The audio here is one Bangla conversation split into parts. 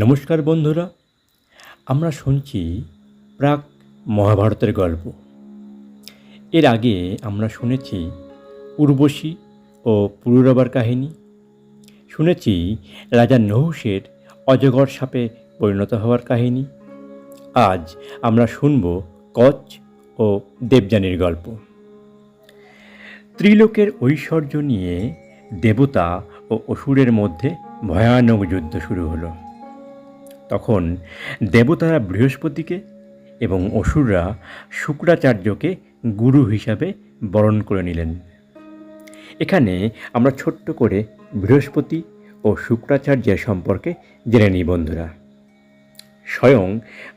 নমস্কার বন্ধুরা, আমরা শুনছি প্রাক মহাভারতের গল্প। এর আগে আমরা শুনেছি উর্বশী ও পুরুরবার কাহিনী, শুনেছি রাজা নহুষের অজগর সাপে পরিণত হওয়ার কাহিনী, আজ আমরা শুনব কচ ও দেবযানীর গল্প। ত্রিলোকের ঐশ্বর্য নিয়ে দেবতা ও অসুরের মধ্যে ভয়ানক যুদ্ধ শুরু হলো। তখন দেবতারা বৃহস্পতিকে এবং অসুররা শুক্রাচার্যকে গুরু হিসাবে বরণ করে নিলেন। এখানে আমরা ছোট্ট করে বৃহস্পতি ও শুক্রাচার্যের সম্পর্কে জেনে নিই বন্ধুরা। স্বয়ং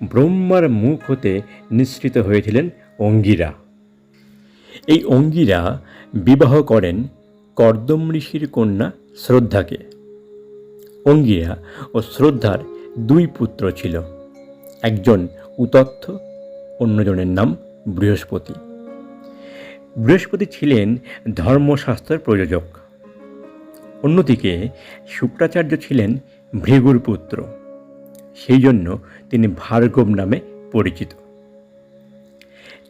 ব্রহ্মার মুখ হতে নিঃসৃত হয়েছিলেন অঙ্গিরা। এই অঙ্গিরা বিবাহ করেন কর্দম ঋষির কন্যা শ্রদ্ধাকে। অঙ্গিরা ও শ্রদ্ধার দুই পুত্র ছিল। একজন উতথ্য, অন্যজনের নাম বৃহস্পতি। বৃহস্পতি ছিলেন ধর্মশাস্ত্রের প্রযোজক। অন্যদিকে শুক্রাচার্য ছিলেন ভৃগুর পুত্র। সেই জন্য তিনি ভার্গব নামে পরিচিত।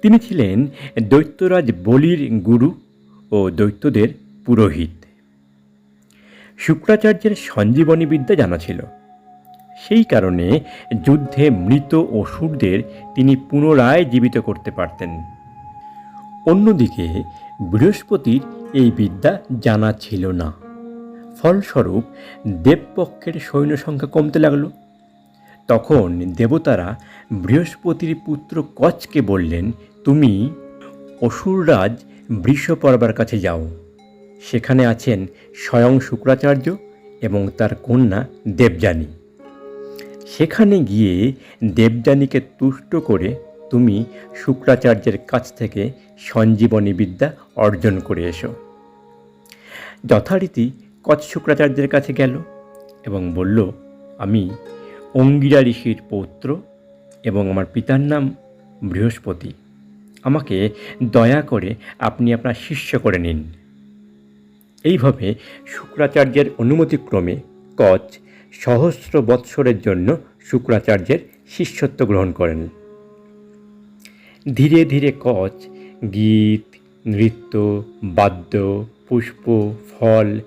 তিনি ছিলেন দৈত্যরাজ বলির গুরু ও দৈত্যদের পুরোহিত। শুক্রাচার্যের সঞ্জীবনী বিদ্যা জানা ছিল। সেই কারণে যুদ্ধে মৃত অসুরদের তিনি পুনরায় জীবিত করতে পারতেন। অন্যদিকে বৃহস্পতির এই বিদ্যা জানা ছিল না। ফলস্বরূপ দেবপক্ষের সৈন্য সংখ্যা কমতে লাগল। তখন দেবতারা বৃহস্পতির পুত্র কচকে বললেন, তুমি অসুররাজ বৃষপর্বার কাছে যাও। সেখানে আছেন স্বয়ং শুক্রাচার্য এবং তার কন্যা দেবযানী। সেখানে গিয়ে দেবযানীকে তুষ্ট করে তুমি শুক্রাচার্যের কাছ থেকে সঞ্জীবনী বিদ্যা অর্জন করে এসো। যথারীতি কচ শুক্রাচার্যের কাছে গেল এবং বলল, আমি অঙ্গিরা ঋষির পৌত্র এবং আমার পিতার নাম বৃহস্পতি। আমাকে দয়া করে আপনি আপনার শিষ্য করে নিন। এইভাবে শুক্রাচার্যের অনুমতিক্রমে কচ সহস্র বৎসরের জন্য শুক্রাচার্যের শিষ্যত্ব গ্রহণ করেন। ধীরে ধীরে কচ, গীত, নৃত্য, বাদ্য, পুষ্প, ফল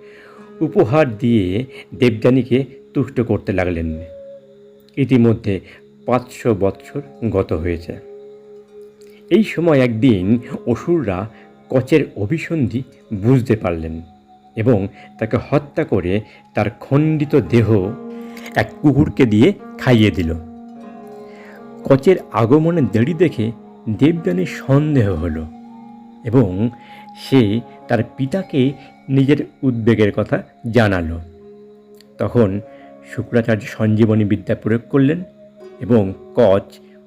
উপহার দিয়ে দেবযানীকে তুষ্ট করতে লাগলেন। ইতিমধ্যে পাঁচশো বৎসর গত হয়েছে। এই সময় একদিন অসুররা কচের অভিসন্ধি বুঝতে পারলেন। এবং তাকে হত্যা করে তার খণ্ডিত দেহ এক কুকুরকে দিয়ে খাইয়ে দিল। কচের আগমনের দেরি দেখে দেবযানীর সন্দেহ হলো এবং সে তার পিতাকে নিজের উদ্বেগের কথা জানালো। তখন শুক্রাচার্য সঞ্জীবনী বিদ্যা প্রয়োগ করলেন এবং কচ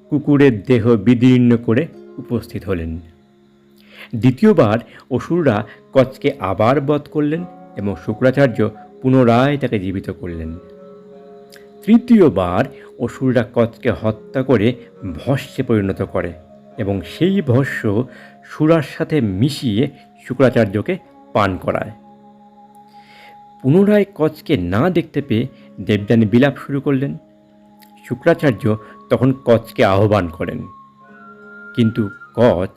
কুকুরের দেহ বিদীর্ণ করে উপস্থিত হলেন। দ্বিতীয়বার অসুররা কচকে আবার বধ করলেন এবং শুক্রাচার্য পুনরায় তাকে জীবিত করলেন। তৃতীয়বার অসুররা কচকে হত্যা করে ভস্যে পরিণত করে এবং সেই ভস্য সুরার সাথে মিশিয়ে শুক্রাচার্যকে পান করায়। পুনরায় কচকে না দেখতে পেয়ে দেবযানী বিলাপ শুরু করলেন। শুক্রাচার্য তখন কচকে আহ্বান করেন। কিন্তু কচ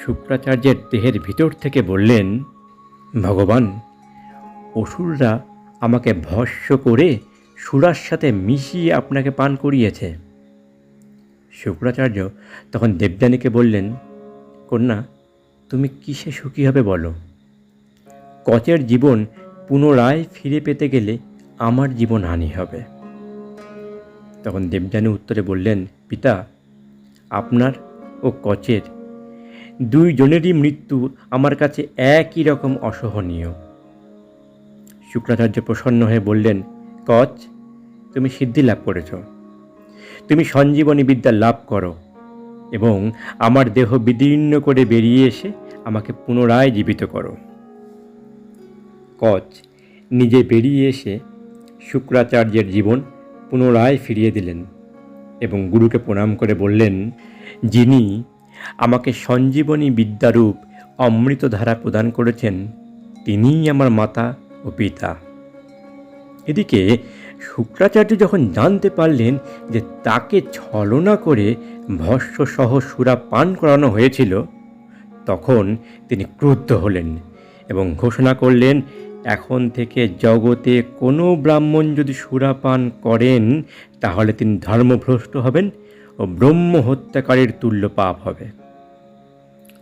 শুক্রাচার্যের দেহের ভিতর থেকে বললেন, ভগবান, অসুররা আমাকে ভস্য করে সুরার সাথে মিশিয়ে আপনাকে পান করিয়েছে। শুক্রাচার্য তখন দেবযানীকে বললেন, কন্যা, তুমি কিসে সুখী হবে বলো? কচের জীবন পুনরায় ফিরে পেতে গেলে আমার জীবন হানি হবে। তখন দেবযানী উত্তরে বললেন, পিতা, আপনার ও কচের দুইজনেরই মৃত্যু আমার কাছে একই রকম অসহনীয়। শুক্রাচার্য প্রসন্ন হয়ে বললেন, কচ, তুমি সিদ্ধি লাভ করেছ। তুমি সঞ্জীবনী বিদ্যা লাভ করো এবং আমার দেহ বিদীর্ণ করে বেরিয়ে এসে আমাকে পুনরায় জীবিত করো। কচ, নিজে বেরিয়ে এসে শুক্রাচার্যের জীবন পুনরায় ফিরিয়ে দিলেন এবং গুরুকে প্রণাম করে বললেন, যিনি আমাকে সঞ্জীবনী বিদ্যারূপ অমৃতধারা প্রদান করেছেন। তিনিই আমার মাতা ও পিতা। এদিকে শুক্রাচার্য যখন জানতে পারলেন যে তাকে ছলনা করে ভস্যসহ সুরা পান করানো হয়েছিল, তখন তিনি ক্রুদ্ধ হলেন এবং ঘোষণা করলেন, এখন থেকে জগতে কোনো ব্রাহ্মণ যদি সুরাপান করেন, তাহলে তিনি ধর্মভ্রষ্ট হবেন ও ব্রহ্ম হত্যাকারীর তুল্য পাপ হবে।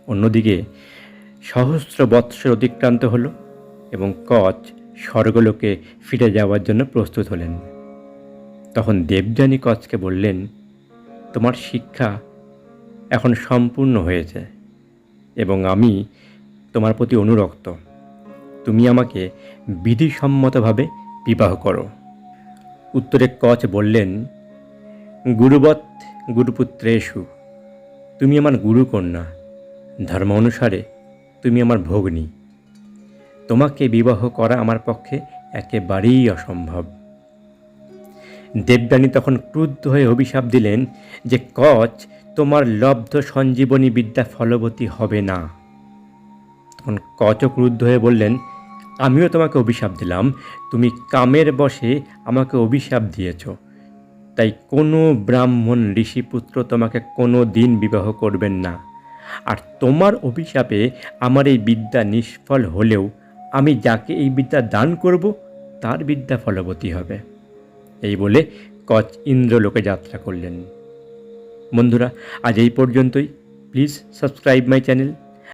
অন্যদিকে সহস্র বৎসর অতিক্রান্ত হলো এবং কচ স্বর্গলোকে ফিরে যাওয়ার জন্য প্রস্তুত হলেন। তখন দেবযানী কচকে বললেন, তোমার শিক্ষা এখন সম্পূর্ণ হয়েছে এবং আমি তোমার প্রতি অনুরক্ত। তুমি আমাকে বিধিসম্মতভাবে বিবাহ করো। উত্তরে কচ বললেন, গুরুবৎ গুরুপুত্রেশু তুমি আমার গুরুকন্যা। ধর্ম অনুসারে তুমি আমার ভগ্নী। তোমাকে বিবাহ করা আমার পক্ষে একেবারেই অসম্ভব। দেবযানী তখন ক্রুদ্ধ হয়ে অভিশাপ দিলেন যে, কচ, তোমার লব্ধ সঞ্জীবনী বিদ্যা ফলবতী হবে না। তখন কচ ক্রুদ্ধ হয়ে বললেন, আমিও তোমাকে অভিশাপ দিলাম। তুমি কামের বসে আমাকে অভিশাপ দিয়েছ। তাই কোনো ব্রাহ্মণ ঋষিপুত্র তোমাকে কোনো দিন বিবাহ করবেন না। আর তোমার অভিশাপে আমার এই বিদ্যা নিষ্ফল হলেও আমি যাকে এই বিদ্যা দান করব, তার বিদ্যা ফলবতী হবে। এই বলে কচ ইন্দ্রলোকে যাত্রা করলেন। বন্ধুরা, আজ এই পর্যন্তই। Please subscribe my channel.